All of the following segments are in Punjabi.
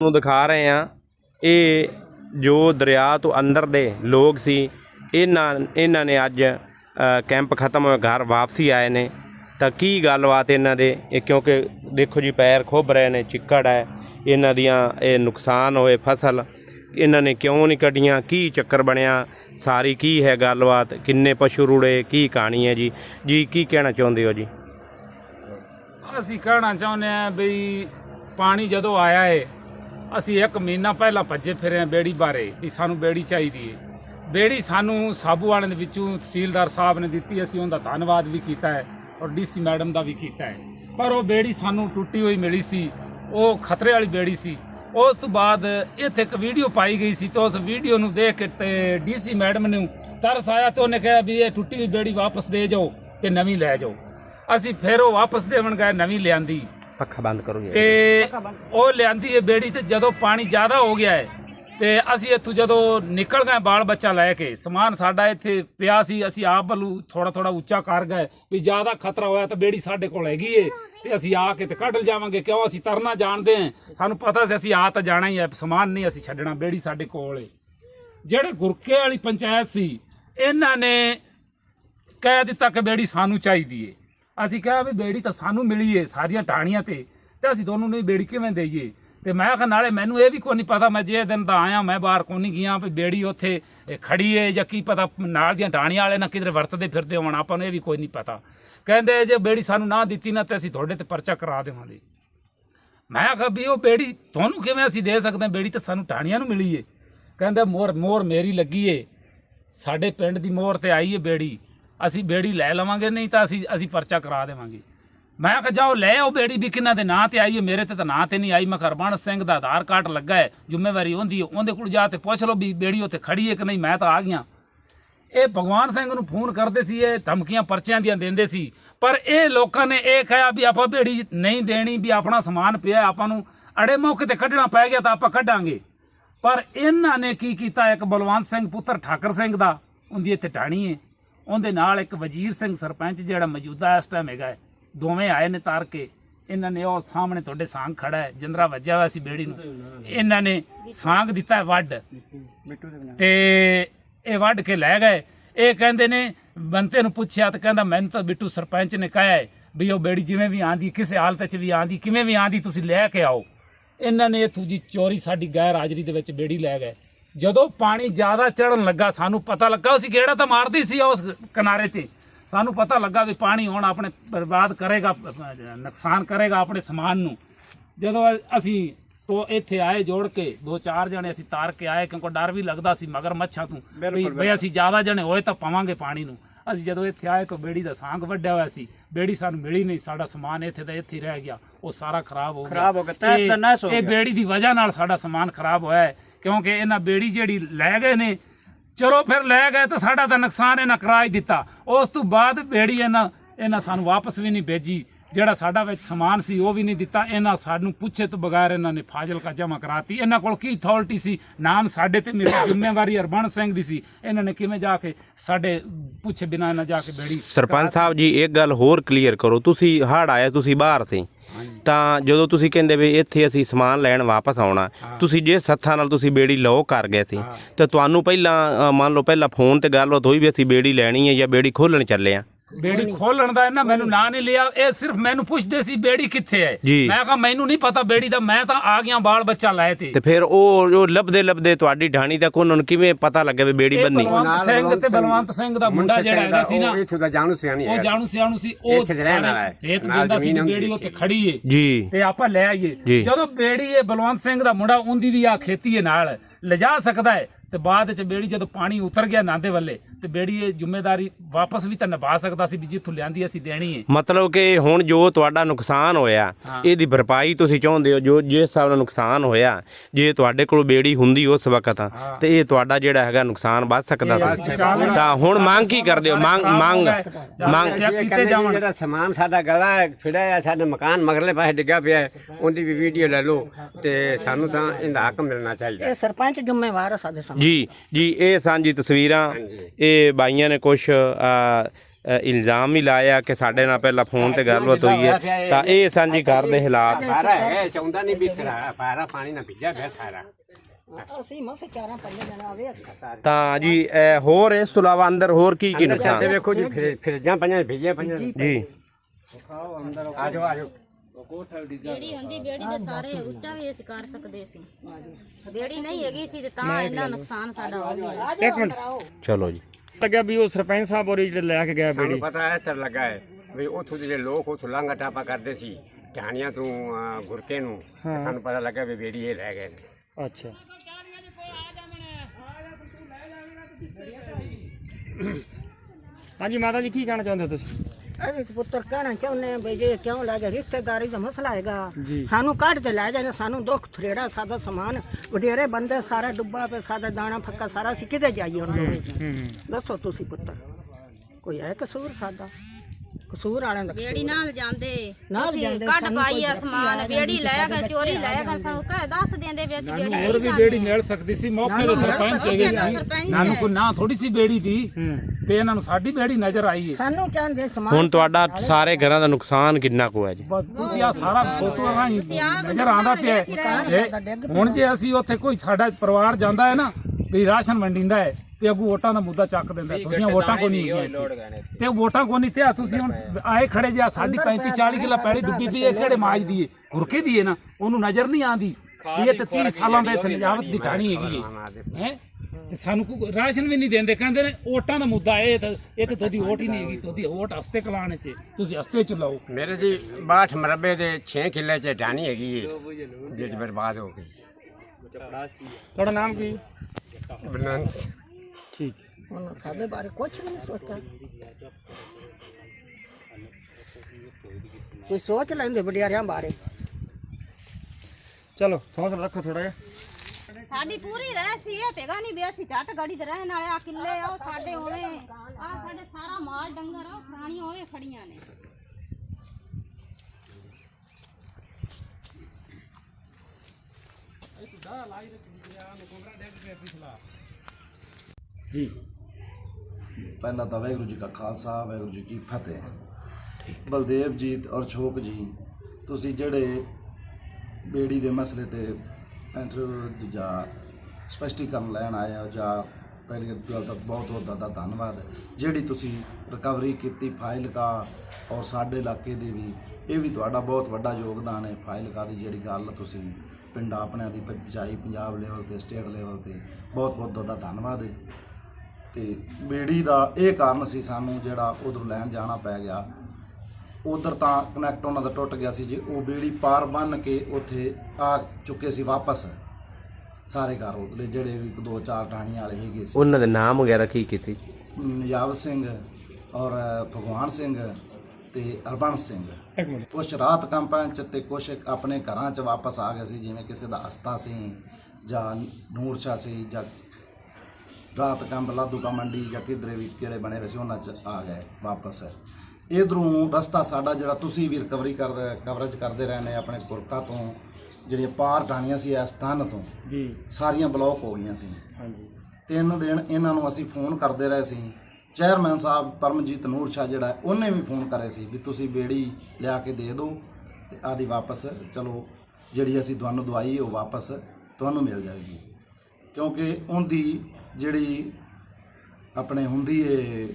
ਨੂੰ ਦਿਖਾ ਰਹੇ ਆ ਇਹ ਜੋ ਦਰਿਆ ਤੋਂ ਅੰਦਰ ਦੇ ਲੋਕ ਸੀ, ਇਹਨਾਂ ਇਹਨਾਂ ਨੇ ਅੱਜ ਕੈਂਪ ਖਤਮ ਹੋਇਆ ਘਰ ਵਾਪਸੀ ਆਏ ਨੇ। ਤਾਂ ਕੀ ਗੱਲਬਾਤ ਇਹਨਾਂ ਦੇ? ਇਹ ਕਿਉਂਕਿ ਦੇਖੋ ਜੀ, ਪੈਰ ਖੁੱਭ ਰਹੇ ਨੇ, ਚਿੱਕੜ ਹੈ। ਇਹਨਾਂ ਦੀਆਂ ਇਹ ਨੁਕਸਾਨ ਹੋਏ ਫਸਲ। ਇਹਨਾਂ ਨੇ ਕਿਉਂ ਨਹੀਂ ਕੱਢੀਆਂ? ਕੀ ਚੱਕਰ ਬਣਿਆ? ਸਾਰੀ ਕੀ ਹੈ ਗੱਲਬਾਤ? ਕਿੰਨੇ ਪਸ਼ੂ ਰੁੜੇ? ਕੀ ਕਹਾਣੀ ਹੈ ਜੀ? ਜੀ, ਕੀ ਕਹਿਣਾ ਚਾਹੁੰਦੇ ਹੋ ਜੀ? ਅਸੀਂ ਕਹਿਣਾ ਚਾਹੁੰਦੇ ਆ ਵੀ ਪਾਣੀ ਜਦੋਂ ਆਇਆ ਏ ਅਸੀਂ ਇੱਕ ਮਹੀਨਾ ਪਹਿਲਾਂ ਭੱਜੇ ਫਿਰੇ ਹਾਂ ਬੇੜੀ ਬਾਰੇ ਵੀ ਸਾਨੂੰ ਬੇੜੀ ਚਾਹੀਦੀ ਏ। ਬੇੜੀ ਸਾਨੂੰ ਸਾਬੂ ਵਾਲਿਆਂ ਦੇ ਵਿੱਚੋਂ ਤਹਿਸੀਲਦਾਰ ਸਾਹਿਬ ਨੇ ਦਿੱਤੀ, ਅਸੀਂ ਉਹਦਾ ਧੰਨਵਾਦ ਵੀ ਕੀਤਾ ਹੈ ਔਰ ਡੀਸੀ ਮੈਡਮ ਦਾ ਵੀ ਕੀਤਾ ਹੈ। ਪਰ ਉਹ ਬੇੜੀ ਸਾਨੂੰ ਟੁੱਟੀ ਹੋਈ ਮਿਲੀ ਸੀ, ਉਹ ਖਤਰੇ ਵਾਲੀ ਬੇੜੀ ਸੀ। ਉਸ ਤੋਂ ਬਾਅਦ ਇੱਥੇ ਇੱਕ ਵੀਡੀਓ ਪਾਈ ਗਈ ਸੀ ਤਾਂ ਉਸ ਵੀਡੀਓ ਨੂੰ ਦੇਖ ਕੇ ਤੇ ਡੀਸੀ ਮੈਡਮ ਨੂੰ ਤਰਸ ਆਇਆ ਤੇ ਉਹਨੇ ਕਿਹਾ ਵੀ ਇਹ ਟੁੱਟੀ ਹੋਈ ਬੇੜੀ ਵਾਪਸ ਦੇ ਜਾਓ ਤੇ ਨਵੀਂ ਲੈ ਜਾਓ। ਅਸੀਂ ਫਿਰ ਉਹ ਵਾਪਸ ਦੇਵਣ ਗਏ, ਨਵੀਂ ਲਿਆਂਦੀ। ਪੱਖਾ ਬੰਦ ਕਰੋ ਜੀ। ਤੇ ਉਹ ਲਿਆਂਦੀ ਹੈ ਬੇੜੀ ਤੇ ਜਦੋਂ ਪਾਣੀ ਜ਼ਿਆਦਾ ਹੋ ਗਿਆ ਹੈ, ਤੇ ਅਸੀਂ ਇੱਥੋਂ ਜਦੋਂ ਨਿਕਲ ਗਏ ਬਾਲ ਬੱਚਾ ਲੈ ਕੇ, ਸਮਾਨ ਸਾਡਾ ਇੱਥੇ ਪਿਆ ਸੀ, ਅਸੀਂ ਆਪ ਵੱਲੋਂ ਥੋੜਾ ਥੋੜਾ ਉੱਚਾ ਕਰ ਗਏ, ਵੀ ਜ਼ਿਆਦਾ ਖਤਰਾ ਹੋਇਆ ਤਾਂ ਬੇੜੀ ਸਾਡੇ ਕੋਲ ਹੈਗੀ ਏ, ਤੇ ਅਸੀਂ ਆ ਕੇ ਤੇ ਕੱਢ ਜਾਵਾਂਗੇ, ਕਿਉਂ ਅਸੀਂ ਤਰਨਾ ਜਾਣਦੇ ਹਾਂ। ਸਾਨੂੰ ਪਤਾ ਸੀ ਅਸੀਂ ਆ ਤਾਂ ਜਾਣਾ ਹੀ ਹੈ, ਸਮਾਨ ਨਹੀਂ ਅਸੀਂ ਛੱਡਣਾ, ਬੇੜੀ ਸਾਡੇ ਕੋਲ ਏ। ਜਿਹੜੇ ਗੁਰਕੇ ਵਾਲੀ ਪੰਚਾਇਤ ਸੀ, ਇਹਨਾਂ ਨੇ ਕਹਿ ਦਿੱਤਾ ਕਿ ਬੇੜੀ ਸਾਨੂੰ ਚਾਹੀਦੀ ਏ। ਅਸੀਂ ਕਿਹਾ ਵੀ ਬੇੜੀ ਤਾਂ ਸਾਨੂੰ ਮਿਲੀ ਏ ਸਾਰੀਆਂ ਟਾਣੀਆਂ ਤੇ ਤੇ ਅਸੀਂ ਦੋਨੋਂ ਨਹੀਂ ਬੇੜੀ ਕਿਵੇਂ ਦੇਈਏ? ਤੇ ਮੈਂ ਕਿਹਾ ਨਾਲੇ ਮੈਨੂੰ ਇਹ ਵੀ ਕੋਈ ਨਹੀਂ ਪਤਾ, ਮੈਂ ਜੇ ਦਿਨ ਦਾ ਆਇਆ, ਮੈਂ ਬਾਹਰ ਕੋਈ ਨਹੀਂ ਗਿਆ ਵੀ ਬੇੜੀ ਉੱਥੇ ਇਹ ਖੜੀ ਏ ਜਾਂ ਕੀ ਪਤਾ, ਨਾਲ ਦੀਆਂ ਟਾਣੀਆਂ ਵਾਲੇ ਨਾ ਕਿਧਰੇ ਵਰਤਦੇ ਫਿਰਦੇ ਹੋਣ, ਆਪਾਂ ਨੂੰ ਇਹ ਵੀ ਕੋਈ ਨਹੀਂ ਪਤਾ। ਕਹਿੰਦੇ ਜੇ ਬੇੜੀ ਸਾਨੂੰ ਨਾ ਦਿੱਤੀ ਨਾ ਤੇ ਅਸੀਂ ਤੁਹਾਡੇ ਤੇ ਪਰਚਾ ਕਰਾ ਦੇਵਾਂਗੇ। ਮੈਂ ਕਿਹਾ ਵੀ ਉਹ ਬੇੜੀ ਤੁਹਾਨੂੰ ਕਿਵੇਂ ਅਸੀਂ ਦੇ ਸਕਦੇ ਹਾਂ? ਬੇੜੀ ਤਾਂ ਸਾਨੂੰ ਟਾਣੀਆਂ ਨੂੰ ਮਿਲੀ ਏ ਕਹਿੰਦਾ, ਮੋਰ ਮੋਰ ਮੇਰੀ ਲੱਗੀ ਏ। ਸਾਡੇ ਪਿੰਡ ਦੀ ਮੋਰ ਤੇ ਆਈ ਏ ਬੇੜੀ। ਅਸੀਂ ਬੇੜੀ ਲੈ ਲਵਾਂਗੇ ਨਹੀਂ ਤਾਂ ਅਸੀਂ ਅਸੀਂ ਪਰਚਾ ਕਰਾ ਦੇਵਾਂਗੇ। ਮੈਂ ਕਿਹਾ ਜਾਓ ਲੈ ਆਓ ਬੇੜੀ ਵੀ ਕਿਹਨਾਂ ਦੇ ਨਾਂ ਤੇ ਆਈ ਹੈ ਮੇਰੇ ਤੇ ਤਾਂ ਨਾਂ ਤੇ ਨਹੀਂ ਆਈ। ਮੈਂ ਹਰਬੰਸ ਸਿੰਘ ਦਾ ਆਧਾਰ ਕਾਰਡ ਲੱਗਾ ਹੈ ਜ਼ਿੰਮੇਵਾਰੀ ਹੁੰਦੀ ਹੈ, ਉਹਦੇ ਕੋਲ ਜਾ ਤੇ ਪੁੱਛ ਲਓ ਵੀ ਬੇੜੀ ਉੱਥੇ ਖੜੀ ਹੈ ਕਿ ਨਹੀਂ। ਮੈਂ ਤਾਂ ਆ ਗਿਆ। ਇਹ ਭਗਵਾਨ ਸਿੰਘ ਨੂੰ ਫੋਨ ਕਰਦੇ ਸੀ ਇਹ ਧਮਕੀਆਂ ਪਰਚਿਆਂ ਦੀਆਂ ਦਿੰਦੇ ਸੀ। ਪਰ ਇਹ ਲੋਕਾਂ ਨੇ ਇਹ ਕਿਹਾ ਵੀ ਆਪਾਂ ਭੇੜੀ ਨਹੀਂ ਦੇਣੀ ਵੀ ਆਪਣਾ ਸਮਾਨ ਪਿਆ ਆਪਾਂ ਨੂੰ ਅੜੇ ਮੌਕੇ ਤੇ ਕੱਢਣਾ ਪੈ ਗਿਆ ਤਾਂ ਆਪਾਂ ਕੱਢਾਂਗੇ। ਪਰ ਇਹਨਾਂ ਨੇ ਕੀ ਕੀਤਾ? ਇੱਕ ਬਲਵੰਤ ਸਿੰਘ ਪੁੱਤਰ ਠਾਕਰ ਸਿੰਘ ਦਾ ਉਹਦੀ ਇੱਥੇ ਟਾਣੀ ਹੈ ਉਹਦੇ ਨਾਲ ਇੱਕ ਵਜ਼ੀਰ ਸਿੰਘ ਸਰਪੰਚ ਜਿਹੜਾ ਮੌਜੂਦਾ ਇਸ ਟਾਈਮ ਹੈਗਾ ਹੈ। ਦੋਵੇਂ ਆਏ ਨੇ ਤਾਰ ਕੇ। ਇਹਨਾਂ ਨੇ ਉਹ ਸਾਹਮਣੇ ਤੁਹਾਡੇ ਸਾਂਗ ਖੜਾ ਹੈ, ਜਿੰਦਰਾ ਵੱਜਿਆ ਹੋਇਆ ਸੀ ਬੇੜੀ ਨੂੰ। ਇਹਨਾਂ ਨੇ ਸਾਂਗ ਦਿੱਤਾ ਹੈ ਵੱਢ। ਤੇ ਇਹ ਵੱਢ ਕੇ ਲੈ ਗਏ। ਇਹ ਕਹਿੰਦੇ ਨੇ, ਬੰਤੇ ਨੂੰ ਪੁੱਛਿਆ ਤਾਂ ਕਹਿੰਦਾ, ਮੈਨੂੰ ਤਾਂ ਬਿੱਟੂ ਸਰਪੰਚ ਨੇ ਕਿਹਾ ਹੈ ਵੀ ਉਹ ਬੇੜੀ ਜਿਵੇਂ ਵੀ ਆਂਦੀ, ਕਿਸੇ ਹਾਲਤ 'ਚ ਵੀ ਆਂਦੀ, ਕਿਵੇਂ ਵੀ ਆਂਦੀ, ਤੁਸੀਂ ਲੈ ਕੇ ਆਓ। ਇਹਨਾਂ ਨੇ ਇਥੋਂ ਜੀ ਚੋਰੀ ਸਾਡੀ ਗੈਰ ਹਾਜ਼ਰੀ ਦੇ ਵਿੱਚ ਬੇੜੀ ਲੈ ਗਏ। ਜਦੋਂ ਪਾਣੀ ਜ਼ਿਆਦਾ ਚੜਨ ਲੱਗਾ ਸਾਨੂੰ ਪਤਾ ਲੱਗਾ ਅਸੀਂ ਕਿਹੜਾ ਤਾਂ ਮਾਰਦੀ ਸੀ ਉਸ ਕਿਨਾਰੇ ਤੇ। ਸਾਨੂੰ ਪਤਾ ਲੱਗਾ ਵੀ ਪਾਣੀ ਹੁਣ ਆਪਣੇ ਬਰਬਾਦ ਕਰੇਗਾ ਨੁਕਸਾਨ ਕਰੇਗਾ ਆਪਣੇ ਸਮਾਨ ਨੂੰ। ਜਦੋਂ ਅਸੀਂ ਤੋਂ ਇੱਥੇ ਆਏ ਜੋੜ ਕੇ ਦੋ ਚਾਰ ਜਣੇ ਅਸੀਂ ਤਾਰ ਕੇ ਆਏ ਕਿਉਂਕਿ ਡਰ ਵੀ ਲੱਗਦਾ ਸੀ ਮਗਰ ਮੱਛਾਂ ਤੋਂ ਵੀ ਬਈ ਅਸੀਂ ਜ਼ਿਆਦਾ ਜਣੇ ਹੋਏ ਤਾਂ ਪਾਵਾਂਗੇ ਪਾਣੀ ਨੂੰ। ਅਸੀਂ ਜਦੋਂ ਇੱਥੇ ਆਏ ਤਾਂ ਬੇੜੀ ਦਾ ਸਾਂਗ ਵੱਡਿਆ ਹੋਇਆ ਸੀ ਬੇੜੀ ਸਾਨੂੰ ਮਿਲੀ ਨਹੀਂ ਸਾਡਾ ਸਮਾਨ ਇੱਥੇ ਦਾ ਇੱਥੇ ਰਹਿ ਗਿਆ ਉਹ ਸਾਰਾ ਖਰਾਬ ਹੋ ਗਿਆ। ਖਰਾਬ ਹੋ ਗਿਆ, ਤਹਿਸ ਇਹ- ਤਹਿਸ ਹੋ ਇਹ ਬੇੜੀ ਦੀ ਵਜ੍ਹਾ ਨਾਲ ਸਾਡਾ ਸਮਾਨ ਖਰਾਬ ਹੋਇਆ ਹੈ। ਕਿਉਂਕਿ ਇਹਨਾਂ ਬੇੜੀ ਜਿਹੜੀ ਲੈ ਗਏ ਨੇ, ਚਲੋ ਫਿਰ ਲੈ ਗਏ ਤਾਂ ਸਾਡਾ ਤਾਂ ਨੁਕਸਾਨ ਇਹਨਾਂ ਕਰਾ ਹੀ ਦਿੱਤਾ। ਉਸ ਤੋਂ ਬਾਅਦ ਬੇੜੀ ਇਹਨਾਂ ਇਹਨਾਂ ਸਾਨੂੰ ਵਾਪਸ ਵੀ ਨਹੀਂ ਭੇਜੀ। ਜਿਹੜਾ ਸਾਡਾ ਵਿੱਚ ਸਮਾਨ ਸੀ ਉਹ ਵੀ ਨਹੀਂ ਦਿੱਤਾ। ਇਹਨਾਂ ਸਾਨੂੰ ਪੁੱਛੇ ਤੋਂ ਬਗੈਰ ਇਹਨਾਂ ਨੇ ਫਾਜ਼ਿਲਕਾ ਜਮ੍ਹਾਂ ਕਰਾਤੀ। ਇਹਨਾਂ ਕੋਲ ਕੀ ਅਥਾਰਟੀ ਸੀ? ਨਾਮ ਸਾਡੇ ਤੇ ਮੇਰੀ ਜ਼ਿੰਮੇਵਾਰੀ ਹਰਬੰਸ ਸਿੰਘ ਦੀ ਸੀ। ਇਹਨਾਂ ਨੇ ਕਿਵੇਂ ਜਾ ਕੇ ਸਾਡੇ ਪੁੱਛੇ ਬਿਨਾਂ ਇਹਨਾਂ ਜਾ ਕੇ ਬੇੜੀ ਸਰਪੰਚ ਸਾਹਿਬ ਜੀ ਇੱਕ ਗੱਲ ਹੋਰ ਕਲੀਅਰ ਕਰੋ। ਤੁਸੀਂ ਹੜ ਆਇਆ ਤੁਸੀਂ ਬਾਹਰ ਸੀ। ਤਾਂ ਜਦੋਂ ਤੁਸੀਂ ਕਹਿੰਦੇ ਵੀ ਇੱਥੇ ਅਸੀਂ ਸਮਾਨ ਲੈਣ ਵਾਪਸ ਆਉਣਾ ਤੁਸੀਂ ਜੇ ਸੱਥਾਂ ਨਾਲ ਤੁਸੀਂ ਬੇੜੀ ਲੋ ਕਰ ਗਏ ਸੀ ਤੇ ਤੁਹਾਨੂੰ ਪਹਿਲਾਂ ਮੰਨ ਲਓ ਪਹਿਲਾਂ ਫੋਨ ਤੇ ਗੱਲਬਾਤ ਹੋਈ ਵੀ ਅਸੀਂ ਬੇੜੀ ਲੈਣੀ ਹੈ ਜਾਂ ਬੇੜੀ ਖੋਲਣ ਚੱਲੇ ਆ ਬੇੜੀ ਖੋਲਣ ਦਾ ਇਹਨਾਂ ਮੈਨੂੰ ਨਾਂ। ਨਹੀਂ ਲਿਆ ਇਹ ਸਿਰਫ ਮੈਨੂੰ ਪੁੱਛਦੇ ਸੀ ਬੇੜੀ ਕਿੱਥੇ ਹੈ। ਜੀ। ਮੈਂ ਕਿਹਾ ਮੈਨੂੰ ਨਹੀਂ ਪਤਾ ਬੇੜੀ ਦਾ ਮੈਂ ਤਾਂ ਆ ਗਿਆ ਬਾਲ ਬੱਚਾ ਲਾਏ ਤੇ। ਤੇ ਫਿਰ ਉਹ ਉਹ ਲੱਭਦੇ ਲੱਭਦੇ ਤੁਹਾਡੀ ਢਾਣੀ ਤੱਕ ਉਹਨਾਂ ਨੂੰ ਕਿਵੇਂ ਪਤਾ ਲੱਗਿਆ ਵੀ ਬੇੜੀ ਇਹ ਬੰਨੀ? ਬਲਵੰਤ ਸਿੰਘ ਤੇ ਬਲਵੰਤ ਸਿੰਘ ਦਾ ਮੁੰਡਾ ਜਿਹੜਾ ਹੈਗਾ ਸੀ ਨਾ ਇੱਥੋਂ ਦਾ ਜਾਣੂ ਸਿਆਣੀ ਉਹ ਜਾਣੂ ਸਿਆਣੂ ਸੀ ਉਹ ਇੱਥੇ ਰਹਿਣ ਵਾਲਾ ਹੈ। ਰੇਤ ਨਾਲ ਦਿੰਦਾ ਸੀ ਜ਼ਮੀਨ ਬੇੜੀ ਉੱਥੇ ਖੜੀ ਏ। ਜੀ। ਤੇ ਆਪਾਂ ਲੈ ਆਈਏ। ਜੀ। ਜਦੋਂ ਬੇੜੀ ਇਹ ਬਲਵੰਤ ਸਿੰਘ ਦਾ ਮੁੰਡਾ ਉਹਦੀ ਵੀ ਆ ਖੇਤੀ ਹੈ ਨਾਲ ਲਿਜਾ ਸਕਦਾ ਹੈ ਤੇ ਬਾਅਦ ਵਿੱਚ ਬੇੜੀ ਜਦੋਂ ਪਾਣੀ ਉਤਰ ਗਿਆ ਨਾਂਦੇ ਵੱਲੇ ਤੇ ਬੇੜੀ ਇਹ ਜ਼ਿੰਮੇਵਾਰੀ ਵਾਪਸ ਵੀ ਤਾਂ ਨਿਭਾ ਸਕਦਾ ਸੀ ਵੀ ਜਿੱਥੋਂ ਲਿਆਂਦੀ ਅਸੀਂ ਦੇਣੀ ਹੈ ਮਤਲਬ ਕਿ ਹੁਣ ਜੋ ਤੁਹਾਡਾ ਨੁਕਸਾਨ ਹੋਇਆ ਇਹਦੀ ਭਰਪਾਈ ਤੁਸੀਂ ਚਾਹੁੰਦੇ ਹੋ ਜੋ ਜਿਸ ਹਿਸਾਬ ਨਾਲ ਨੁਕਸਾਨ ਹੋਇਆ ਜੇ ਤੁਹਾਡੇ ਕੋਲ ਬੇੜੀ ਹੁੰਦੀ ਉਸ ਵਕਤ ਤੇ ਇਹ ਤੁਹਾਡਾ ਜਿਹੜਾ ਹੈਗਾ ਨੁਕਸਾਨ ਬਚ ਸਕਦਾ ਸੀ। ਤਾਂ ਹੁਣ ਮੰਗ ਕੀ ਕਰਦੇ ਹੋ? ਮੰਗ ਮੰਗ ਮੰਗ ਕੀਤੇ ਜਾਵਣ ਜਿਹੜਾ ਸਮਾਨ ਸਾਡਾ ਗਲਾ ਹੈ ਫਿੜਿਆ ਹੈ ਸਾਡੇ ਮਕਾਨ ਮਗਰਲੇ ਪਾਸੇ ਡਿੱਗਾ ਪਿਆ ਹੈ ਉਹਦੀ ਵੀ ਵੀਡੀਓ ਲੈ ਲਓ ਤੇ ਸਾਨੂੰ ਤਾਂ ਇਹਦਾ ਹੱਕ ਮਿਲਣਾ ਚਾਹੀਦਾ। ਇਹ ਸਰਪੰਚ ਜ਼ਿੰਮੇਵਾਰ ਆ ਸਾਡੇ ਸਾਹਮਣੇ। ਜੀ ਜੀ ਇਹ ਸਾਂਝੀ ਤਸਵੀਰਾਂ ਇਹ ਬਾਈਆਂ ਨੇ ਕੁਝ ਅ, ਇਲਜ਼ਾਮ ਵੀ ਲਾਇਆ ਕਿ ਸਾਡੇ ਨਾਲ ਪਹਿਲਾਂ ਫੋਨ ਤੇ ਗੱਲਬਾਤ ਹੋਈ ਹੈ। ਤਾਂ ਇਹ ਸਾਂਝੀ ਘਰ ਦੇ ਹਾਲਾਤ ਸਾਰਾ ਹੈ ਚਾਹੁੰਦਾ ਨਹੀਂ ਬਿਸਰਾ ਸਾਰਾ ਪਾਣੀ ਨਾਲ ਭਿੱਜਿਆ ਪਿਆ ਸਾਰਾ। ਅਸੀਂ ਮਸ ਚਾਰਾਂ ਪੰਜ ਦਿਨ ਆਵੇ ਤਾਂ ਜੀ ਇਹ ਹੋਰ ਇਸ ਤੋਂ ਇਲਾਵਾ ਅੰਦਰ ਹੋਰ ਕੀ ਕੀ ਤੇ ਨੁਕਸਾਨ? ਵੇਖੋ ਜੀ ਫਿਰ ਫਿਰਜਾਂ ਪੰਜਾਂ ਭਿੱਜਿਆ ਪੰਜਾਂ ਜੀ। ਆ ਜਾਓ ਆ ਜਾਓ ਬੇੜੀ ਹੁੰਦੀ ਬੇੜੀ ਦੇ ਸਾਰੇ ਉੱਚਾ ਵੀ ਅਸੀਂ ਕਰ ਸਕਦੇ ਸੀ। ਬੇੜੀ ਨਹੀਂ ਹੈਗੀ ਸੀ ਤੇ ਤਾਂ ਇੰਨਾ ਨੁਕਸਾਨ ਸਾਡਾ ਹੋ ਗਿਆ। ਇੱਕ ਮਿੰਟ। ਚਲੋ ਜੀ। ਲੱਗਿਆ ਵੀ ਉਹ ਸਰਪੰਚ ਸਾਹਿਬ ਹੋਰੀ ਜਿਹੜੇ ਲੈ ਕੇ ਗਿਆ ਸਾਨੂੰ ਬੇੜੀ। ਪਤਾ ਹੈ ਤਰ ਲੱਗਾ ਹੈ ਵੀ ਉੱਥੋਂ ਦੇ ਜਿਹੜੇ ਲੋਕ ਉੱਥੋਂ ਲੰਘ ਟਾਪਾ ਕਰਦੇ ਸੀ ਢਾਣੀਆਂ ਤੋਂ ਅਹ, ਗੁਰਕੇ ਨੂੰ ਤੇ ਸਾਨੂੰ ਪਤਾ ਲੱਗਾ ਵੀ ਬੇੜੀ ਇਹ ਲੈ ਗਏ ਨੇ। ਅੱਛਾ। ਹਾਂਜੀ ਮਾਤਾ ਜੀ ਕੀ ਕਹਿਣਾ ਚਾਹੁੰਦੇ ਹੋ ਤੁਸੀਂ? ਅਸੀਂ ਪੁੱਤਰ ਕਹਿਣਾ ਚਾਹੁੰਦੇ ਆ ਵੀ ਜੇ ਕਿਉਂ ਲੈ ਗਏ? ਰਿਸ਼ਤੇਦਾਰੀ ਦਾ ਮਸਲਾ ਹੈਗਾ। ਜੀ। ਸਾਨੂੰ ਕੱਢ ਤੇ ਲੈ ਜਾਣੇ ਸਾਨੂੰ ਦੁੱਖ ਥਰੇੜਾ ਸਾਦਾ ਸਮਾਨ। ਵਡੇਰੇ ਬੰਦੇ ਸਾਰਾ ਡੁੱਬਾ ਪਿਆ ਸਾਦਾ ਦਾਣਾ ਫੱਕਾ ਸਾਰਾ ਅਸੀਂ ਕਿਤੇ ਜਾਈਏ ਹੁਣ ਦੱਸੋ ਤੁਸੀਂ ਪੁੱਤਰ ਕੋਈ ਹੈ ਕਸੂਰ ਸਾਦਾ ਕਸੂਰ ਵਾਲਿਆਂ ਦਾ ਬੇੜੀ ਨਾਲ ਜਾਂਦੇ ਨਾਲ ਅਸੀਂ ਜਾਂਦੇ, ਕੱਢ ਸਾਨੂੰ ਪਾਈ ਕੋਈ ਆ ਸਮਾਨ ਜਾਂਦੀ, ਲੈ ਗਏ ਚੋਰੀ ਲੈ ਗਏ ਸਾਨੂੰ ਕਹਿ ਦੱਸ ਦਿੰਦੇ ਵੀ ਅਸੀਂ ਬੇੜੀ ਹੋਰ ਵੀ ਬੇੜੀ ਮਿਲ ਸਕਦੀ ਸੀ ਮੌਕੇ ਦੇ ਸਰਪੰਚ ਹੈਗੇ ਸੀ। ਸਰਪੰਚ ਨਾਨੂੰ। ਕੋਈ ਨਾ ਥੋੜੀ ਸੀ ਬੇੜੀ ਦੀ ਤੇ ਇਹਨਾਂ ਨੂੰ ਸਾਡੀ ਬੇੜੀ ਨਜ਼ਰ ਆਈ ਹੈ ਸਾਨੂੰ ਚਾਹੁੰਦੇ ਸਮਾਨ ਹੁਣ ਤੁਹਾਡਾ ਸਾਰੇ ਘਰਾਂ ਦਾ ਨੁਕਸਾਨ ਕਿੰਨਾ ਕੁ ਹੈ ਜੀ? ਬਸ ਤੁਸੀਂ ਆ ਸਾਰਾ ਫੋਟੋ ਰਾਹੀਂ ਨਜ਼ਰ ਆਉਂਦਾ ਪਿਆ ਹੈ। ਇਹ ਹੁਣ ਜੇ ਅਸੀਂ ਉੱਥੇ ਕੋਈ ਸਾਡਾ ਪਰਿਵਾਰ ਜਾਂਦਾ ਹੈ ਨਾ ਵੀ ਰਾਸ਼ਨ ਵੰਡਿੰਦਾ ਹੈ ਤੇ ਅੱਗੂ ਵੋਟਾਂ ਦਾ ਮੁੱਦਾ ਚੱਕ ਦਿੰਦਾ ਤੁਹਾਡੀਆਂ ਵੋਟਾਂ ਕੋਈ ਨਹੀਂ ਹੈਗੀਆਂ। ਤੇ ਵੋਟਾਂ ਕੋਈ ਨਹੀਂ ਤੇ ਆ ਤੁਸੀਂ ਹੁਣ ਆਏ ਖੜੇ ਜੇ ਆ ਸਾਡੀ 35 40 ਕਿਲਾ ਪੈਲੀ ਡੁੱਬੀ ਪਈ ਇਹ ਕਿਹੜੇ ਮਾਜ ਦੀ ਏ? ਗੁਰਕੇ ਦੀ ਏ ਨਾ ਉਹਨੂੰ ਨਜ਼ਰ ਨਹੀਂ ਆਂਦੀ ਇਹ ਤੇ 30 ਸਾਲਾਂ ਦਾ ਇੱਥੇ ਨਜਾਵਤ ਦੀ ਟਾਣੀ ਹੈਗੀ ਹੈ? ਹੈ ਸਾਨੂੰ ਕੋਈ ਰਾਸ਼ਨ ਵੀ ਨਹੀਂ ਦਿੰਦੇ ਕਹਿੰਦੇ ਨੇ ਵੋਟਾਂ ਦਾ ਮੁੱਦਾ ਇਹ ਤਾਂ ਇਹ ਤੇ ਤੁਹਾਡੀ ਵੋਟ ਹੀ ਨਹੀਂ ਹੈਗੀ ਤੁਹਾਡੀ ਵੋਟ ਹਸਤੇ ਕਲਾਣ ਚ ਤੁਸੀਂ ਹਸਤੇ ਚ ਲਾਓ। ਮੇਰੇ ਜੀ 62 ਮਰਬੇ ਦੇ 6 ਕਿੱਲੇ ਚ ਢਾਣੀ ਹੈਗੀ ਹੈ ਜਿਹੜੀ ਬਰਬਾਦ ਹੋ ਗਈ। ਤੁਹਾਡਾ ਨਾਮ ਕੀ? ਬਨੰਸ ਠੀਕ ਉਹਨਾਂ ਸਾਡੇ ਬਾਰੇ ਕੁਝ ਵੀ ਨਹੀਂ ਸੋਚਿਆ ਕੋਈ ਸੋਚ ਲੈਂਦੇ ਵਡਿਆਰਿਆਂ ਬਾਰੇ ਚਲੋ ਹੌਸਲਾ ਰੱਖੋ ਥੋੜਾ ਜਿਹਾ ਸਾਡੀ ਪੂਰੀ ਰਹਿ ਸੀ ਇਹ ਤੇਗਾ ਨਹੀਂ ਵੀ ਅਸੀਂ ਝੱਟ ਗਾੜੀ ਤੇ ਰਹਿਣ ਵਾਲੇ ਆ ਕਿੱਲੇ ਆ ਉਹ ਸਾਡੇ ਹੋਵੇ ਆ ਸਾਡੇ ਸਾਰਾ ਮਾਲ ਡੰਗਰ ਆ ਪ੍ਰਾਣੀਆਂ ਹੋਵੇ ਖੜੀਆਂ ਨੇ ਜੀ। ਪਹਿਲਾਂ ਤਾਂ ਵਾਹਿਗੁਰੂ ਜੀ ਕਾ ਖਾਲਸਾ ਵਾਹਿਗੁਰੂ ਜੀ ਕੀ ਫਤਿਹ। ਬਲਦੇਵ ਜੀ ਔਰ ਛੋਕ ਜੀ ਤੁਸੀਂ ਜਿਹੜੇ ਬੇੜੀ ਦੇ ਮਸਲੇ ਤੇ ਇੰਟਰਵਿਊ ਜਾਂ ਸਪਸ਼ਟੀਕਰਨ ਲੈਣ ਆਏ ਹੋ ਜਾਂ ਪਹਿਲੀ ਗੱਲ ਤਾਂ ਬਹੁਤ ਬਹੁਤ ਦਾ ਧੰਨਵਾਦ। ਜਿਹੜੀ ਤੁਸੀਂ ਰਿਕਵਰੀ ਕੀਤੀ ਫਾਈਲ ਕਾ ਔਰ ਸਾਡੇ ਇਲਾਕੇ ਦੀ ਵੀ ਇਹ ਵੀ ਤੁਹਾਡਾ ਬਹੁਤ ਵੱਡਾ ਯੋਗਦਾਨ ਹੈ ਫਾਈਲ ਕਾ ਦੀ ਜਿਹੜੀ ਗੱਲ ਤੁਸੀਂ ਪਿੰਡਾਂ ਆਪਣਿਆਂ ਦੀ ਪਹੁੰਚਾਈ ਪੰਜਾਬ ਲੈਵਲ ਤੇ ਸਟੇਟ ਲੈਵਲ ਤੇ। ਬਹੁਤ ਬਹੁਤ ਤੁਹਾਡਾ ਧੰਨਵਾਦ ਹੈ ਤੇ ਬੇੜੀ ਦਾ ਇਹ ਕਾਰਨ ਸੀ ਸਾਨੂੰ ਜਿਹੜਾ ਉਧਰ ਲੈਣ ਜਾਣਾ ਪੈ ਗਿਆ। ਉਧਰ ਤਾਂ ਕਨੈਕਟ ਉਹਨਾਂ ਦਾ ਟੁੱਟ ਗਿਆ ਸੀ ਜੀ। ਉਹ ਬੇੜੀ ਪਾਰ ਬੰਨ ਕੇ ਉੱਥੇ ਆ ਚੁੱਕੇ ਸੀ ਵਾਪਸ। ਸਾਰੇ ਘਰ ਉਹਦੇ ਜਿਹੜੇ ਵੀ ਦੋ ਚਾਰ ਟਾਣੀਆਂ ਵਾਲੇ ਹੈਗੇ ਸੀ। ਉਹਨਾਂ ਦੇ ਨਾਮ ਵਗੈਰਾ ਕੀ ਕੀ ਸੀ? ਯਾਵਤ ਸਿੰਘ ਔਰ ਭਗਵਾਨ ਸਿੰਘ ਤੇ ਹਰਬੰਸ ਸਿੰਘ। ਇੱਕ ਮਿੰਟ ਕੁਛ ਰਾਤ ਕੰਪਾਂ ਚ ਤੇ ਕੁਛ ਆਪਣੇ ਘਰਾਂ ਚ ਵਾਪਸ ਆ ਗਏ ਸੀ ਜਿਵੇਂ ਕਿਸੇ ਦਾ ਹਸਤਾ ਸੀ ਜਾਂ ਨੂਰਸ਼ਾ ਸੀ ਜਾਂ ਰਾਤ ਕੰਪ ਲਾਦੂ ਕਾ ਮੰਡੀ ਜਾਂ ਕਿਧਰੇ ਵੀ ਕਿਹੜੇ ਬਣੇ ਹੋਏ ਸੀ ਉਹਨਾਂ ਚ ਆ ਗਏ ਵਾਪਸ। ਇਧਰੋਂ ਰਸਤਾ ਸਾਡਾ ਜਿਹੜਾ ਤੁਸੀਂ ਵੀ ਰਿਕਵਰੀ ਕਰਦੇ ਕਵਰੇਜ ਕਰਦੇ ਰਹੇ ਨੇ ਆਪਣੇ ਗੁਰਕਾ ਤੋਂ ਜਿਹੜੀਆਂ ਪਾਰ ਟਾਣੀਆਂ ਸੀ ਇਸ ਸਥਾਨ ਤੋਂ ਜੀ। ਸਾਰੀਆਂ ਬਲੌਕ ਹੋ ਗਈਆਂ ਸੀ। ਹਾਂਜੀ। ਤਿੰਨ ਦਿਨ ਇਹਨਾਂ ਨੂੰ ਅਸੀਂ ਫੋਨ ਕਰਦੇ ਰਹੇ ਸੀ ਚੇਅਰਮੈਨ ਸਾਹਿਬ ਪਰਮਜੀਤ ਨੂਰ ਸ਼ਾਹ ਜਿਹੜਾ, ਉਹਨੇ ਵੀ ਫੋਨ ਕਰੇ ਸੀ ਵੀ ਤੁਸੀਂ ਬੇੜੀ ਲਿਆ ਕੇ ਦੇ ਦਿਓ ਤੇ ਆਦੀ ਵਾਪਸ, ਚਲੋ, ਜਿਹੜੀ ਅਸੀਂ ਤੁਹਾਨੂੰ ਦਵਾਈ ਉਹ ਵਾਪਸ ਤੁਹਾਨੂੰ ਮਿਲ ਜਾਏਗੀ। ਕਿਉਂਕਿ ਉਹਦੀ ਜਿਹੜੀ ਆਪਣੇ ਹੁੰਦੀ ਏ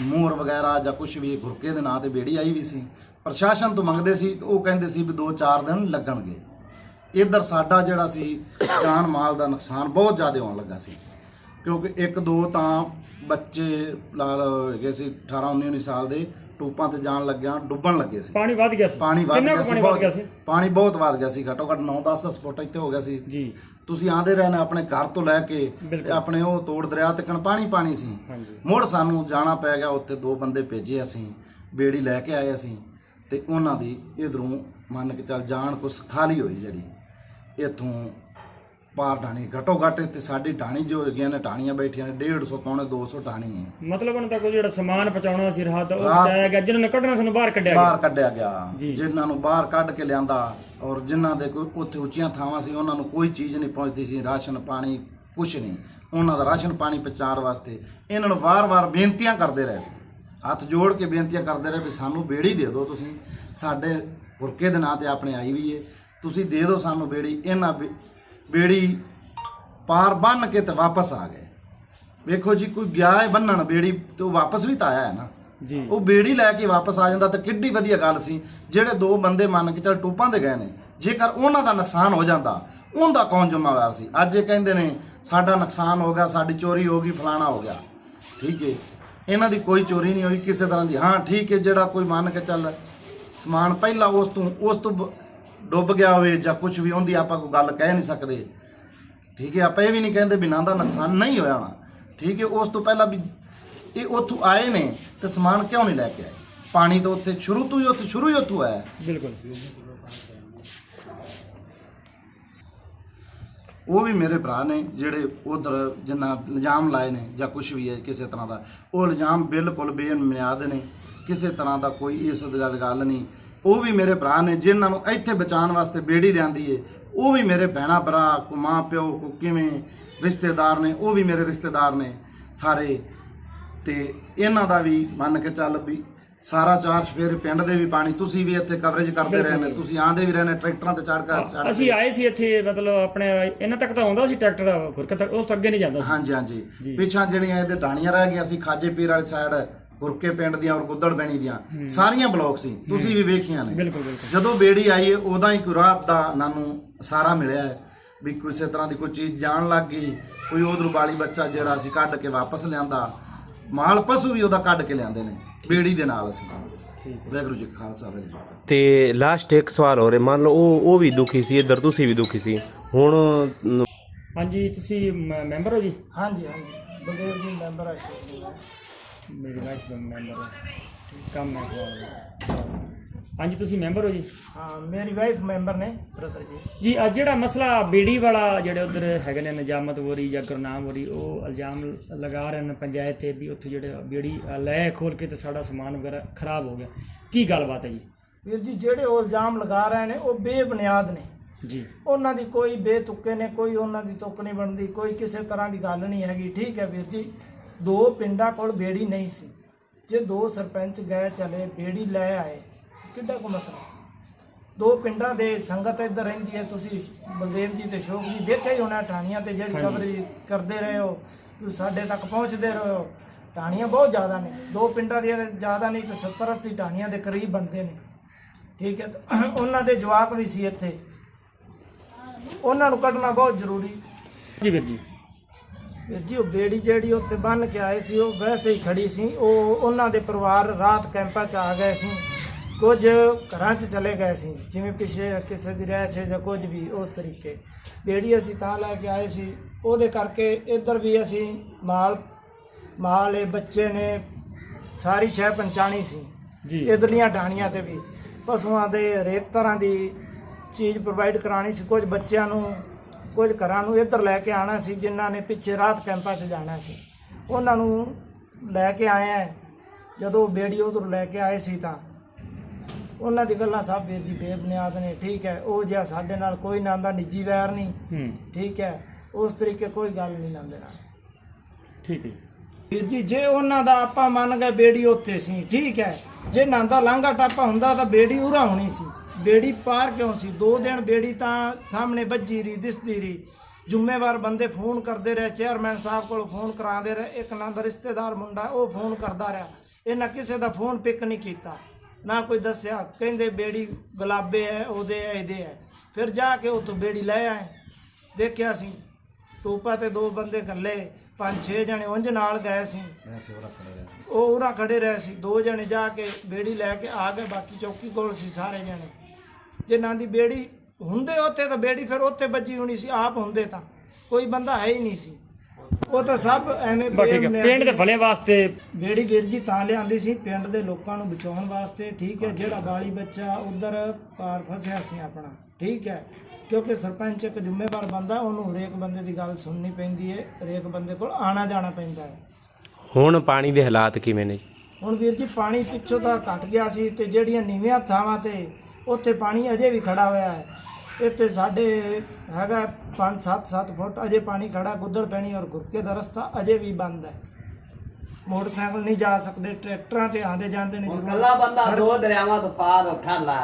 ਮੋਰ ਵਗੈਰਾ ਜਾਂ ਕੁਝ ਵੀ ਗੁਰਕੇ ਦੇ ਨਾਂ ਤੇ ਬੇੜੀ ਆਈ ਵੀ ਸੀ। ਪ੍ਰਸ਼ਾਸਨ ਤੋਂ ਮੰਗਦੇ ਸੀ ਉਹ ਕਹਿੰਦੇ ਸੀ ਵੀ 2-4 ਦਿਨ ਲੱਗਣਗੇ। ਇਧਰ ਸਾਡਾ ਜਿਹੜਾ ਸੀ ਜਾਨ ਮਾਲ ਦਾ ਨੁਕਸਾਨ ਬਹੁਤ ਜ਼ਿਆਦਾ ਹੋਣ ਲੱਗਾ ਸੀ। ਕਿਉਂਕਿ ਇੱਕ ਦੋ ਤਾਂ ਬੱਚੇ ਲਾਲ ਹੈਗੇ ਸੀ 18 19 19 ਸਾਲ ਦੇ ਟੂਪਾਂ ਤੇ ਜਾਣ ਲੱਗਿਆ ਡੁੱਬਣ ਲੱਗੇ ਸੀ। ਪਾਣੀ ਵੱਧ ਗਿਆ ਸੀ। ਪਾਣੀ ਵੱਧ ਕਿੰਨਾ ਗਿਆ ਕੁ ਸੀ ਪਾਣੀ ਵੱਧ ਗਿਆ ਬਹੁਤ ਸੀ? ਪਾਣੀ ਬਹੁਤ ਵੱਧ ਗਿਆ ਸੀ ਘੱਟੋ ਘੱਟ 9-10 ਫੁੱਟ ਇੱਥੇ ਹੋ ਗਿਆ ਸੀ। ਜੀ। ਤੁਸੀਂ ਆਂਦੇ ਰਹੇ ਨੇ ਆਪਣੇ ਘਰ ਤੋਂ ਲੈ ਕੇ। ਤੇ ਆਪਣੇ ਉਹ ਤੋੜ ਦਰਿਆ ਤੱਕ ਪਾਣੀ ਪਾਣੀ ਸੀ। ਹਾਂਜੀ। ਮੁੜ ਸਾਨੂੰ ਜਾਣਾ ਪੈ ਗਿਆ ਉੱਥੇ ਦੋ ਬੰਦੇ ਭੇਜੇ ਅਸੀਂ ਬੇੜੀ ਲੈ ਕੇ ਆਏ ਅਸੀਂ ਤੇ ਉਹਨਾਂ ਦੀ ਇਧਰੋਂ ਮੰਨ ਕੇ ਚੱਲ ਜਾਣ ਕੁਛ ਖਾਲੀ ਹੋਈ ਜਿਹੜੀ ਇੱਥੋਂ ਪਾਰ ਢਾਣੀ ਘਟੋ ਘੱਟ ਤੇ ਸਾਡੀ ਢਾਣੀ ਜੋ ਹੈਗੀਆਂ ਨੇ ਢਾਣੀਆਂ ਬੈਠੀਆਂ ਨੇ 150 ਪੌਣੇ 200 ਢਾਣੀ ਹੈ। ਮਤਲਬ ਉਹਨਾਂ ਦਾ ਕੋਈ ਜਿਹੜਾ ਸਮਾਨ ਪਹੁੰਚਾਉਣਾ ਸੀ ਰਾਤ ਉਹ ਪਹੁੰਚਾਇਆ ਗਿਆ ਜਿਹਨਾਂ ਨੇ ਕੱਢਣਾ ਸਾਨੂੰ ਬਾਹਰ ਕੱਢਿਆ ਬਾਹਰ ਕੱਢਿਆ ਗਿਆ। ਜਿਨ੍ਹਾਂ ਨੂੰ ਬਾਹਰ ਕੱਢ ਕੇ ਲਿਆਂਦਾ ਔਰ ਜਿਨ੍ਹਾਂ ਦੇ ਕੋਈ ਉੱਥੇ ਉੱਚੀਆਂ ਥਾਵਾਂ ਸੀ ਉਹਨਾਂ ਨੂੰ ਕੋਈ ਚੀਜ਼ ਨਹੀਂ ਪਹੁੰਚਦੀ ਸੀ ਰਾਸ਼ਨ ਪਾਣੀ ਕੁਛ ਨਹੀਂ। ਉਹਨਾਂ ਦਾ ਰਾਸ਼ਨ ਪਾਣੀ ਪਹੁੰਚਾਉਣ ਵਾਸਤੇ ਇਹਨਾਂ ਨੂੰ ਵਾਰ-ਵਾਰ ਬੇਨਤੀਆਂ ਕਰਦੇ ਰਹੇ ਸੀ। ਹੱਥ ਜੋੜ ਕੇ ਬੇਨਤੀਆਂ ਕਰਦੇ ਰਹੇ ਵੀ ਸਾਨੂੰ ਬੇੜੀ ਦੇ ਦਿਓ ਤੁਸੀਂ। ਸਾਡੇ ਗੁਰਕੇ ਦੇ ਨਾਂ ਤੇ ਆਪਣੇ ਆਈ ਵੀ ਏ। ਤੁਸੀਂ ਦੇ ਦਿਓ ਸਾਨੂੰ ਬੇੜੀ ਇਹਨਾਂ ਬੇੜੀ ਪਾਰ ਬੰਨ ਕੇ ਤੇ ਵਾਪਸ ਆ ਗਏ। ਵੇਖੋ ਜੀ ਕੋਈ ਗਿਆ ਹੈ ਬੰਨਣ ਬੇੜੀ ਤੇ ਉਹ ਵਾਪਸ ਵੀ ਤਾਂ ਆਇਆ ਹੈ ਨਾ। ਜੀ। ਉਹ ਬੇੜੀ ਲੈ ਕੇ ਵਾਪਸ ਆ ਜਾਂਦਾ ਤਾਂ ਕਿੱਡੀ ਵਧੀਆ ਗੱਲ ਸੀ ਜਿਹੜੇ ਦੋ ਬੰਦੇ ਮੰਨ ਕੇ ਚੱਲ ਟੂਪਾਂ ਦੇ ਗਏ ਨੇ ਜੇਕਰ ਉਹਨਾਂ ਦਾ ਨੁਕਸਾਨ ਹੋ ਜਾਂਦਾ ਉਹਦਾ ਕੌਣ ਜ਼ਿੰਮੇਵਾਰ ਸੀ? ਅੱਜ ਇਹ ਕਹਿੰਦੇ ਨੇ ਸਾਡਾ ਨੁਕਸਾਨ ਹੋ ਗਿਆ ਸਾਡੀ ਚੋਰੀ ਹੋ ਗਈ ਫਲਾਣਾ ਹੋ ਗਿਆ। ਠੀਕ ਹੈ ਇਹਨਾਂ ਦੀ ਕੋਈ ਚੋਰੀ ਨਹੀਂ ਹੋਈ ਕਿਸੇ ਤਰ੍ਹਾਂ ਦੀ। ਹਾਂ ਠੀਕ ਹੈ ਜਿਹੜਾ ਕੋਈ ਮੰਨ ਕੇ ਚੱਲ ਸਮਾਨ ਪਹਿਲਾਂ ਉਸ ਤੋਂ ਉਸ ਤੋਂ ਡੁੱਬ ਗਿਆ ਹੋਵੇ ਜਾਂ ਕੁਝ ਵੀ ਹੁੰਦੀ ਆਪਾਂ ਕੋਈ ਗੱਲ ਕਹਿ ਨਹੀਂ ਸਕਦੇ। ਠੀਕ ਹੈ ਆਪਾਂ ਇਹ ਵੀ ਨਹੀਂ ਕਹਿੰਦੇ ਵੀ ਨਾ ਦਾ ਨੁਕਸਾਨ ਨਹੀਂ ਹੋਇਆ ਹੋਣਾ ਠੀਕ ਹੈ ਉਸ ਤੋਂ ਪਹਿਲਾਂ ਵੀ ਇਹ ਉੱਥੋਂ ਆਏ ਨੇ ਤੇ ਸਮਾਨ ਕਿਉਂ ਨਹੀਂ ਲੈ ਕੇ ਆਏ? ਪਾਣੀ ਤਾਂ ਉੱਥੇ ਸ਼ੁਰੂ ਤੋਂ ਹੀ ਉੱਥੇ ਸ਼ੁਰੂ ਹੀ ਉੱਥੋਂ ਆਇਆ। ਬਿਲਕੁਲ। ਉਹ ਵੀ ਮੇਰੇ ਭਰਾ ਨੇ ਜਿਹੜੇ ਉਧਰ ਜਿੰਨਾ ਇਲਜ਼ਾਮ ਲਾਏ ਨੇ ਜਾਂ ਕੁਝ ਵੀ ਹੈ ਕਿਸੇ ਤਰ੍ਹਾਂ ਦਾ। ਉਹ ਇਲਜ਼ਾਮ ਬਿਲਕੁਲ ਬੇਬੁਨਿਆਦ ਨੇ। ਕਿਸੇ ਤਰ੍ਹਾਂ ਦਾ ਕੋਈ ਇਸ ਗੱਲ ਗੱਲ ਨਹੀਂ। ਉਹ ਵੀ ਮੇਰੇ ਭਰਾ ਨੇ ਜਿਨ੍ਹਾਂ ਨੂੰ ਇੱਥੇ ਬਚਾਉਣ ਵਾਸਤੇ ਬੇੜੀ ਲਿਆਂਦੀ ਏ ਉਹ ਵੀ ਮੇਰੇ ਭੈਣਾ ਭਰਾ ਕੋ ਮਾਂ ਪਿਓ ਕੋ ਕਿਵੇਂ ਰਿਸ਼ਤੇਦਾਰ ਨੇ ਉਹ ਵੀ ਮੇਰੇ ਰਿਸ਼ਤੇਦਾਰ ਨੇ ਸਾਰੇ। ਤੇ ਇਹਨਾਂ ਦਾ ਵੀ ਮੰਨ ਕੇ ਚੱਲ ਵੀ ਸਾਰਾ ਚਾਰ ਸਵੇਰੇ ਪਿੰਡ ਦੇ ਵੀ ਪਾਣੀ ਤੁਸੀਂ ਵੀ ਇੱਥੇ ਕਵਰੇਜ ਕਰਦੇ ਰਹੇ ਨੇ ਤੁਸੀਂ ਆਂਦੇ ਵੀ ਰਹੇ ਨੇ ਟਰੈਕਟਰਾਂ ਤੇ ਚੜ੍ਹ ਕੇ। ਅਸੀਂ ਆਏ ਸੀ ਇੱਥੇ ਮਤਲਬ ਆਪਣੇ ਇਹਨਾਂ ਤੱਕ ਤਾਂ ਆਉਂਦਾ ਸੀ ਟਰੈਕਟਰ ਗੁਰਕੇ ਤੱਕ ਉਸ ਤੋਂ ਅੱਗੇ ਨਹੀਂ ਜਾਂਦਾ ਸੀ। ਹਾਂਜੀ ਹਾਂਜੀ। ਪਿੱਛਾਂ ਜਿਹੜੀਆਂ ਇਹਦੇ ਢਾਣੀਆਂ ਰਹਿ ਗਈਆਂ ਸੀ ਖਾਜੇ ਪੀਰ ਵਾਲੀ ਸਾਈਡ ਗੁਰਕੇ ਪਿੰਡ ਦੀਆਂ ਔਰ ਗੁੱਦੜ ਬੈਣੀ ਦੀਆਂ ਸਾਰੀਆਂ ਬਲੌਕ ਸੀ ਤੁਸੀਂ ਵੀ ਵੇਖੀਆਂ ਨੇ। ਬਿਲਕੁਲ ਬਿਲਕੁਲ। ਜਦੋਂ ਬੇੜੀ ਆਈ ਉਦਾਂ ਹੀ ਕੋਈ ਰਾਤ ਦਾ ਨਾਨੂੰ ਸਾਰਾ ਮਿਲਿਆ ਹੈ ਵੀ ਕਿਸੇ ਤਰ੍ਹਾਂ ਦੀ ਕੋਈ ਚੀਜ਼ ਜਾਣ ਲੱਗ ਗਈ ਕੋਈ ਉਧਰ ਬਾਲੀ ਬੱਚਾ ਜਿਹੜਾ ਸੀ ਕੱਢ ਕੇ ਵਾਪਸ ਲਿਆਂਦਾ ਮਾਲ ਪਸ਼ੂ ਵੀ ਉਹਦਾ ਕੱਢ ਕੇ ਲਿਆਂਦੇ ਨੇ ਬੇੜੀ ਦੇ ਨਾਲ ਅਸੀਂ। ਵਾਹਿਗੁਰੂ ਜੀ ਖਾਲਸਾ ਵਾਹਿਗੁਰੂ ਜੀ ਕੀ ਤੇ ਲਾਸਟ ਇੱਕ ਸਵਾਲ ਹੋ ਰਿਹਾ ਮੰਨ ਲਓ ਉਹ ਉਹ ਵੀ ਦੁਖੀ ਸੀ ਇੱਧਰ ਤੁਸੀਂ ਵੀ ਦੁਖੀ ਸੀ। ਹੁਣ ਹਾਂਜੀ ਤੁਸੀਂ ਮ- ਮੈਂਬਰ ਹੋ ਜੀ? ਹਾਂਜੀ ਹਾਂਜੀ। ਬਲਦੇਵ ਜੀ ਮੈਂਬਰ ਆ ਸ਼੍ਰੀ ਮੇਰੀ ਵਾਈਫ ਦਾ ਮੈਂਬਰ ਹੈ ਕੰਮ ਹੈ ਸਵਾਲ ਦਾ। ਹਾਂਜੀ ਤੁਸੀਂ ਮੈਂਬਰ ਹੋ ਜੀ? ਹਾਂ ਮੇਰੀ ਵਾਈਫ ਮੈਂਬਰ ਨੇ ਬ੍ਰਦਰ ਜੀ। ਜੀ ਅੱਜ ਜਿਹੜਾ ਮਸਲਾ ਬੀੜੀ ਵਾਲਾ ਜਿਹੜੇ ਉਧਰ ਹੈਗੇ ਨੇ ਨਿਜਾਮਤ ਵੋਰੀ ਜਾਂ ਗੁਰਨਾਮ ਵੋਰੀ ਉਹ ਇਲਜ਼ਾਮ ਲਗਾ ਰਹੇ ਨੇ ਪੰਚਾਇਤ ਤੇ ਵੀ ਉੱਥੇ ਜਿਹੜੇ ਬੀੜੀ ਲੈ ਖੋਲ ਕੇ ਤੇ ਸਾਡਾ ਸਮਾਨ ਵਗੈਰਾ ਖਰਾਬ ਹੋ ਗਿਆ। ਕੀ ਗੱਲਬਾਤ ਹੈ ਜੀ? ਵੀਰ ਜੀ ਜਿਹੜੇ ਉਹ ਇਲਜ਼ਾਮ ਲਗਾ ਰਹੇ ਨੇ ਉਹ ਬੇਬੁਨਿਆਦ ਨੇ। ਜੀ। ਉਹਨਾਂ ਦੀ ਕੋਈ ਬੇਤੁੱਕੇ ਨੇ ਕੋਈ ਉਹਨਾਂ ਦੀ ਤੁੱਕ ਨਹੀਂ ਬਣਦੀ ਕੋਈ ਕਿਸੇ ਤਰ੍ਹਾਂ ਦੀ ਗੱਲ ਨਹੀਂ ਹੈਗੀ। ਠੀਕ ਹੈ ਵੀਰ ਜੀ ਦੋ ਪਿੰਡਾਂ ਕੋਲ ਬੇੜੀ ਨਹੀਂ ਸੀ। ਜੇ ਦੋ ਸਰਪੰਚ ਗਏ ਚਲੇ ਬੇੜੀ ਲੈ ਆਏ ਕਿੱਡਾ ਕੋ ਮਸਲਾ? ਦੋ ਪਿੰਡਾਂ ਦੇ ਸੰਗਤ ਇੱਧਰ ਰਹਿੰਦੀ ਹੈ ਤੁਸੀਂ ਬਲਦੇਵ ਜੀ ਤੇ ਸ਼ੋਕ ਜੀ ਦੇਖਿਆ ਹੀ ਹੋਣਾ ਟਾਣੀਆਂ ਤੇ ਜਿਹੜੀ ਕਵਰੇਜ ਕਰਦੇ ਰਹੇ ਹੋ ਤੁਸੀਂ ਸਾਡੇ ਤੱਕ ਪਹੁੰਚਦੇ ਰਹੇ ਹੋ। ਟਾਣੀਆਂ ਬਹੁਤ ਜ਼ਿਆਦਾ ਨੇ। ਦੋ ਪਿੰਡਾਂ ਦੀਆਂ ਜ਼ਿਆਦਾ ਨਹੀਂ ਤੇ 70 80 ਟਾਣੀਆਂ ਦੇ ਕਰੀਬ ਬਣਦੇ ਨੇ। ਠੀਕ ਹੈ ਉਹਨਾਂ ਦੇ ਜਵਾਕ ਵੀ ਸੀ ਇੱਥੇ। ਉਹਨਾਂ ਨੂੰ ਕੱਢਣਾ ਬਹੁਤ ਜ਼ਰੂਰੀ। ਜੀ ਵੀਰ ਜੀ। ਵੀਰ ਜੀ ਉਹ ਬੇੜੀ ਜਿਹੜੀ ਉੱਤੇ ਬੰਨ ਕੇ ਆਏ ਸੀ ਉਹ ਵੈਸੇ ਹੀ ਖੜੀ ਸੀ। ਉਹ ਉਹਨਾਂ ਦੇ ਪਰਿਵਾਰ ਰਾਤ ਕੈਂਪਾਂ 'ਚ ਆ ਗਏ ਸੀ। ਕੁਝ ਘਰਾਂ 'ਚ ਚਲੇ ਗਏ ਸੀ ਜਿਵੇਂ ਪਿੱਛੇ ਕਿਸੇ ਦੀ ਰਹਿ ਛੇ ਜਾਂ ਕੁਝ ਵੀ ਉਸ ਤਰੀਕੇ। ਬੇੜੀ ਅਸੀਂ ਤਾਂ ਲੈ ਕੇ ਆਏ ਸੀ ਉਹਦੇ ਕਰਕੇ ਇੱਧਰ ਵੀ ਅਸੀਂ ਮਾਲ ਮਾਲ ਇਹ ਬੱਚੇ ਨੇ ਸਾਰੀ ਸ਼ਹਿ ਪੰਚਾਣੀ ਸੀ। ਜੀ। ਇਧਰਲੀਆਂ ਢਾਣੀਆਂ ਤੇ ਵੀ। ਪਸ਼ੂਆਂ ਦੇ ਹਰੇਕ ਤਰ੍ਹਾਂ ਦੀ ਚੀਜ਼ ਪ੍ਰੋਵਾਈਡ ਕਰਾਣੀ ਸੀ ਕੁਝ ਬੱਚਿਆਂ ਨੂੰ ਕੁਝ ਘਰਾਂ ਨੂੰ ਇੱਧਰ ਲੈ ਕੇ ਆਣਾ ਸੀ ਜਿਨ੍ਹਾਂ ਨੇ ਪਿੱਛੇ ਰਾਤ ਕੈਂਪਾਂ 'ਚ ਜਾਣਾ ਸੀ। ਉਹਨਾਂ ਨੂੰ ਲੈ ਕੇ ਆਏ ਆ। ਜਦੋਂ ਬੇੜੀ ਉਧਰ ਲੈ ਕੇ ਆਏ ਸੀ ਤਾਂ ਉਹਨਾਂ ਦੀ ਗੱਲਾਂ ਸਭ ਵੀਰ ਜੀ ਬੇਬੁਨਿਆਦ ਨੇ ਠੀਕ ਹੈ। ਉਹ ਜਿਹਾ ਸਾਡੇ ਨਾਲ ਕੋਈ ਨਾ ਦਾ ਨਿੱਜੀ ਵੈਰ ਨਹੀਂ ਠੀਕ ਹੈ। ਉਸ ਤਰੀਕੇ ਕੋਈ ਗੱਲ ਨਹੀਂ ਨਾ ਦੇ ਨਾਲ। ਠੀਕ ਹੈ। ਵੀਰ ਜੀ ਜੇ ਉਹਨਾਂ ਦਾ ਆਪਾਂ ਮੰਨ ਗਏ ਬੇੜੀ ਉੱਥੇ ਸੀ ਠੀਕ ਹੈ। ਜੇ ਨੰਦਾ ਲਾਂਘਾ ਟਾਪਾ ਹੁੰਦਾ ਤਾਂ ਬੇੜੀ ਉਰਾ ਹੋਣੀ ਸੀ। ਬੇੜੀ ਪਾਰ ਕਿਉਂ ਸੀ? ਦੋ ਦਿਨ ਬੇੜੀ ਤਾਂ ਸਾਹਮਣੇ ਵੱਜੀ ਰਹੀ ਦਿਸਦੀ ਰਹੀ। ਜ਼ਿੰਮੇਵਾਰ ਬੰਦੇ ਫੋਨ ਕਰਦੇ ਰਹੇ ਚੇਅਰਮੈਨ ਸਾਹਿਬ ਕੋਲ ਫੋਨ ਕਰਾਉਂਦੇ ਰਹੇ। ਇੱਕ ਨੰਦ ਰਿਸ਼ਤੇਦਾਰ ਮੁੰਡਾ ਉਹ ਫੋਨ ਕਰਦਾ ਰਿਹਾ। ਇਹਨਾਂ ਕਿਸੇ ਦਾ ਫੋਨ ਪਿਕ ਨਹੀਂ ਕੀਤਾ ਨਾ ਕੋਈ ਦੱਸਿਆ। ਕਹਿੰਦੇ ਬੇੜੀ ਗੁਲਾਬੇ ਹੈ ਉਹਦੇ ਹੈ ਇਹਦੇ ਹੈ। ਫਿਰ ਜਾ ਕੇ ਉੱਥੋਂ ਬੇੜੀ ਲੈ ਆਏ। ਦੇਖਿਆ ਸੀ ਟੂਪਾ ਤੇ ਦੋ ਬੰਦੇ ਗੱਲੇ ਪੰਜ ਛੇ ਜਣੇ ਉਂਝ ਨਾਲ ਗਏ ਸੀ। ਉਹ ਉਰਾ ਖੜੇ ਰਹੇ ਸੀ। ਦੋ ਜਣੇ ਜਾ ਕੇ ਬੇੜੀ ਲੈ ਕੇ ਆ ਗਏ। ਬਾਕੀ ਚੌਕੀ ਕੋਲ ਸੀ ਸਾਰੇ ਜਣੇ। ਜੇ ਨਾਂ ਦੀ ਬੇੜੀ ਹੁੰਦੇ ਉੱਥੇ ਤਾਂ ਬੇੜੀ ਫਿਰ ਉੱਥੇ ਵੱਜੀ ਹੋਣੀ ਸੀ ਆਪ ਹੁੰਦੇ ਤਾਂ। ਕੋਈ ਬੰਦਾ ਹੈ ਹੀ ਨਹੀਂ ਸੀ। ਉਹ ਤਾਂ ਸਭ ਐਵੇਂ ਠੀਕ ਹੈ। ਪਿੰਡ ਦੇ ਭਲੇ ਵਾਸਤੇ ਬੇੜੀ ਵੀਰ ਜੀ ਤਾਂ ਲਿਆਂਦੀ ਸੀ ਪਿੰਡ ਦੇ ਲੋਕਾਂ ਨੂੰ ਬਚਾਉਣ ਵਾਸਤੇ। ਠੀਕ ਹੈ ਜਿਹੜਾ ਬਾਲੀ ਬੱਚਾ ਉਧਰ ਪਾਰ ਫਸਿਆ ਸੀ ਆਪਣਾ। ਠੀਕ ਹੈ ਕਿਉਂਕਿ ਸਰਪੰਚ ਇੱਕ ਜ਼ਿੰਮੇਵਾਰ ਬੰਦਾ ਉਹਨੂੰ ਹਰੇਕ ਬੰਦੇ ਦੀ ਗੱਲ ਸੁਣਨੀ ਪੈਂਦੀ ਹੈ। ਹਰੇਕ ਬੰਦੇ ਕੋਲ ਆਣਾ ਜਾਣਾ ਪੈਂਦਾ ਹੈ। ਹੁਣ ਪਾਣੀ ਦੇ ਹਾਲਾਤ ਕਿਵੇਂ ਨੇ? ਹੁਣ ਵੀਰ ਜੀ ਪਾਣੀ ਪਿੱਛੋਂ ਤਾਂ ਘਟ ਗਿਆ ਸੀ ਤੇ ਜਿਹੜੀਆਂ ਨੀਵੀਆਂ ਥਾਵਾਂ ਤੇ ਉੱਥੇ ਪਾਣੀ ਅਜੇ ਵੀ ਖੜਾ ਹੋਇਆ ਹੈ। ਇੱਥੇ ਸਾਡੇ ਹੈਗਾ 5 7 7 ਫੁੱਟ ਅਜੇ ਪਾਣੀ ਖੜਾ ਗੁੱਦੜ ਪੈਣੀ ਔਰ ਗੁਰਕੇ ਦਾ ਰਸਤਾ ਅਜੇ ਵੀ ਬੰਦ ਹੈ। ਮੋਟਰਸਾਈਕਲ ਨਹੀਂ ਜਾ ਸਕਦੇ ਟਰੈਕਟਰਾਂ ਤੇ ਆਂਦੇ ਜਾਂਦੇ ਨੇ ਜ਼ਰੂਰ। ਕੱਲਾ ਬੰਦਾ ਦੋ ਦਰਿਆਵਾਂ ਤੋਂ ਪਾਰ ਉੱਠਾ ਲਾ